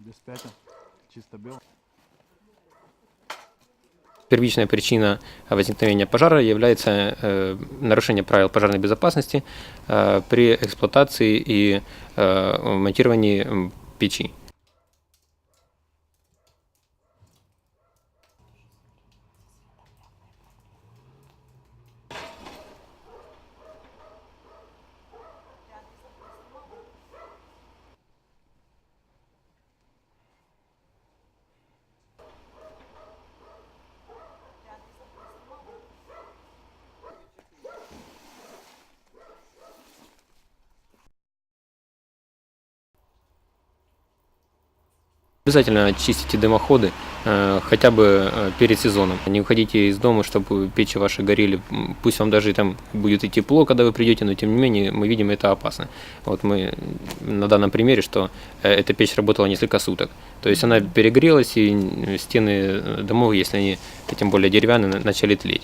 Без. Чисто белый. Первичная причина возникновения пожара является э, нарушение правил пожарной безопасности э, при эксплуатации и э, монтировании печи. Обязательно чистите дымоходы э, хотя бы э, перед сезоном. Не уходите из дома, чтобы печи ваши горели. Пусть вам даже там будет и тепло, когда вы придете, но тем не менее мы видим это опасно. Вот мы на данном примере, что э, эта печь работала несколько суток. То есть она перегрелась и стены домов, если они тем более деревянные, на- начали тлеть.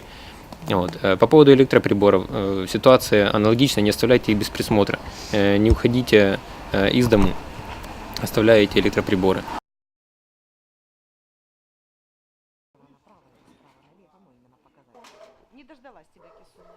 Вот. По поводу электроприборов. Ситуация аналогична, не оставляйте их без присмотра. Не уходите из дому, оставляете электроприборы. Не дождалась тебя, Кисуна.